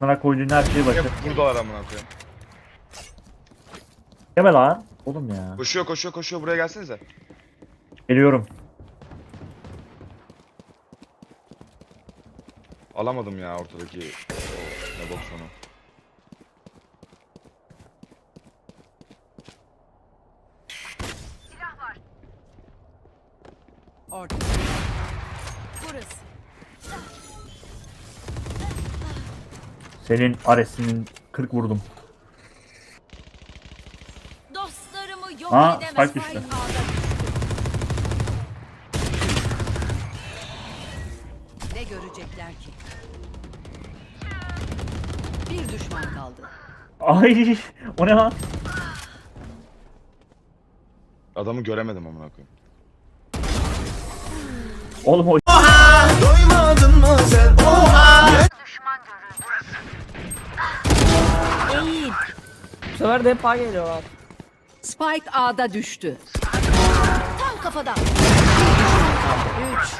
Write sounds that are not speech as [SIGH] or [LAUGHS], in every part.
Sana koyduğun her şeyi Hep başar. buradalar amına koyayım. Deme lan. Oğlum ya. Koşuyor koşuyor koşuyor buraya gelsenize. Geliyorum. Alamadım ya ortadaki o ne boksonu. Orada. Burası. Senin Ares'inin 40 vurdum. Dostlarımı yok Ha, edemez. spike düştü. Ne görecekler ki? Bir düşman kaldı. Ay o ne lan? Adamı göremedim amına koyayım. Oğlum o Eğil. Bu sefer de hep A geliyorlar. Spike A'da düştü. Tam kafadan. Üç.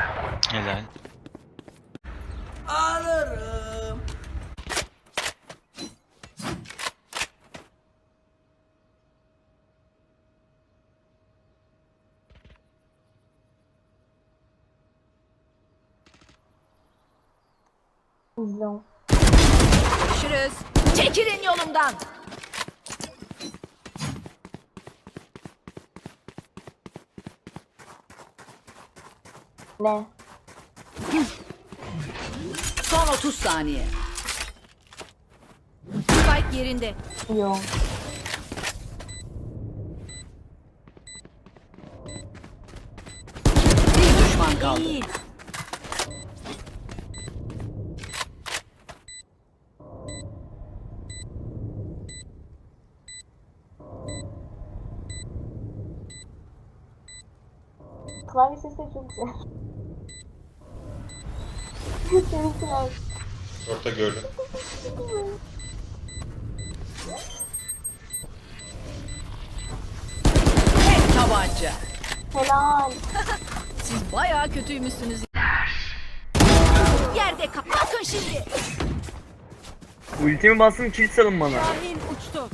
Helal. Alırım. Görüşürüz. Çekilin yolumdan. Ne? Son 30 saniye. Spike yerinde. Yok. Bir düşman kaldı. Klavye sesi de çok güzel. [LAUGHS] Orta gördüm. Tek tabanca. Helal. Siz bayağı kötüymüşsünüz. Yerde. Bakın şimdi. Ultimi bastım kill salın bana. Şahin uçtu.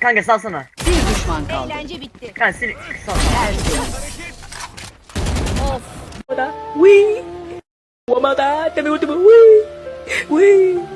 Kanka salsana. Bir düşman kaldı. Eğlence bitti. Kanka sil sal. Tertemiz. Of. Wee. Wamada, tabi ultimi. Wee. Wee.